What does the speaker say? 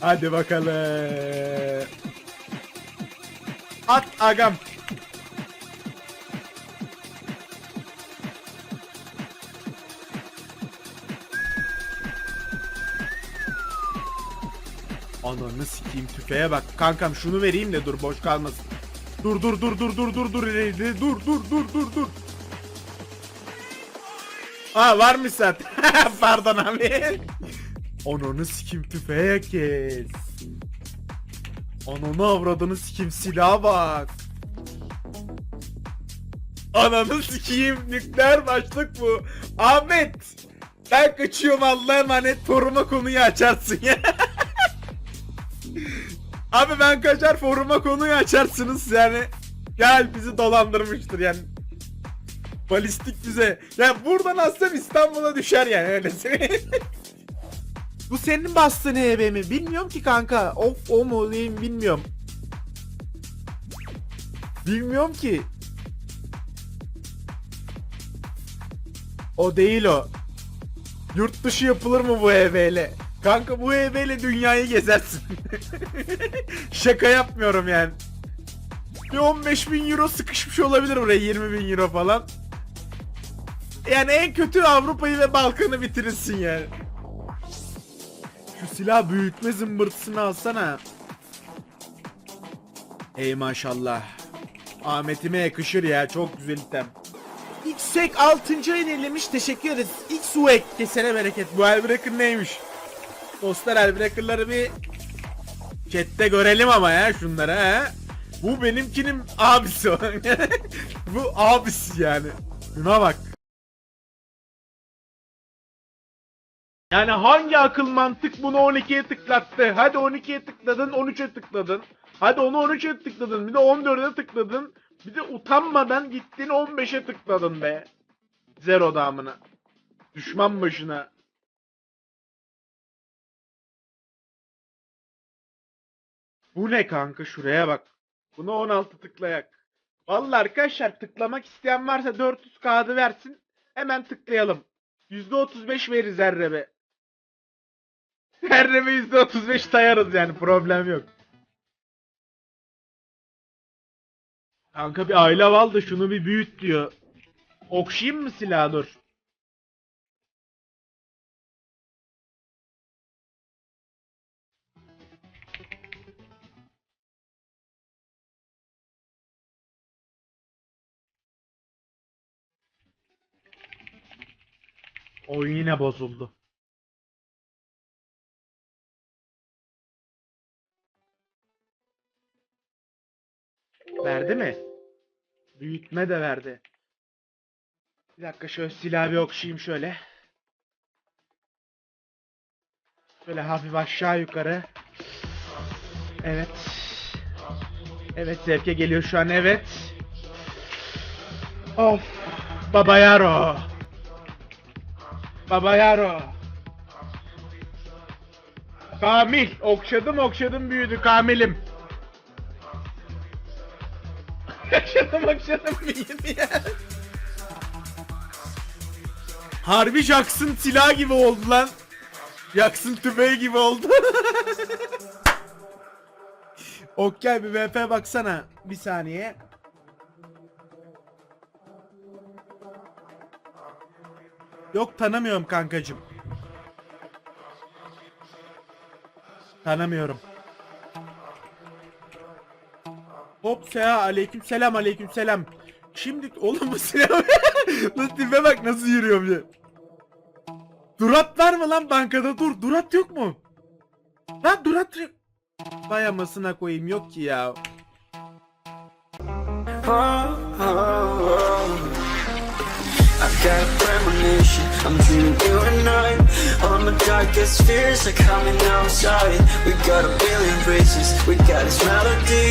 Hadi bakalım. At agam. Ananı sikeyim tüfeğe bak. Kankam şunu vereyim de dur boş kalmasın. Dur dur dur dur dur dur dur dur dur dur dur dur. Aa varmış zaten. Pardon abi. Ananı sikim tüfeğe kes. Ananı avradını sikim silaha bak. Ananı sikeyim nükleer başlık bu. Ahmet. Ben kaçıyorum Allah'a emanet foruma konuyu açarsın ya. Abi ben kaçar foruma konuyu açarsınız yani. Gel bizi dolandırmıştır yani. Balistik füze. Ya buradan aslında İstanbul'a düşer yani öyle. Bu senin bastığın EB mi? Bilmiyorum ki kanka. Of o mu diyeyim bilmiyorum. Bilmiyorum ki. O değil o. Yurt dışı yapılır mı bu EB ile? Kanka bu EB ile dünyayı gezersin. Şaka yapmıyorum yani. Bir 15 bin euro sıkışmış olabilir buraya 20 bin euro falan. Yani en kötü Avrupa'yı ve Balkan'ı bitirirsin yani. Şu silah büyütme zımbırtısını alsana. Ey maşallah. Ahmet'ime yakışır ya çok güzel item. Xsek 6. ayın ellemiş teşekkür ederiz. Xwek kesene bereket. Bu Elbreaker neymiş? Dostlar Elbreaker'ları bir chatte görelim ama ya şunları ha. Bu benimkinin abisi. Bu abisi yani. Şuna bak. Yani hangi akıl mantık bunu 12'ye tıklattı? Hadi 12'ye tıkladın, 13'e tıkladın. Hadi onu 13'e tıkladın, bir de 14'e tıkladın. Bir de utanmadan gittin 15'e tıkladın be. Zero damına. Düşman başına. Bu ne kanka şuraya bak. Buna 16 tıklayak. Vallahi arkadaşlar tıklamak isteyen varsa 400 kağıdı versin. Hemen tıklayalım. %35 veririz Errebe. Errebe %35 tayarız yani problem yok. Kanka bir aile al da şunu bir büyüt diyor. Okşayayım mı silahı dur. Oyun yine bozuldu. Verdi mi? Büyütme de verdi. Bir dakika şöyle silahı bir okşayayım şöyle. Şöyle hafif aşağı yukarı. Evet. Evet zevke geliyor şu an evet. Of. Baba Yaro. Baba Yaro. Kamil. Okşadım okşadım büyüdü Kamil'im. Okşadım okşadım büyüdü ya. Harbi Jackson silah gibi oldu lan. Jackson tüfeği gibi oldu. Okey bir VP baksana. Bir saniye. Yok tanımıyorum kankacım. Tanımıyorum. Hop seha aleyküm selam aleyküm selam. Şimdi oğlum bu silah Lan tipe bak nasıl yürüyorum ya. Durat var mı lan bankada dur. Durat yok mu? Lan Durat yok. Vay amasına koyayım yok ki ya.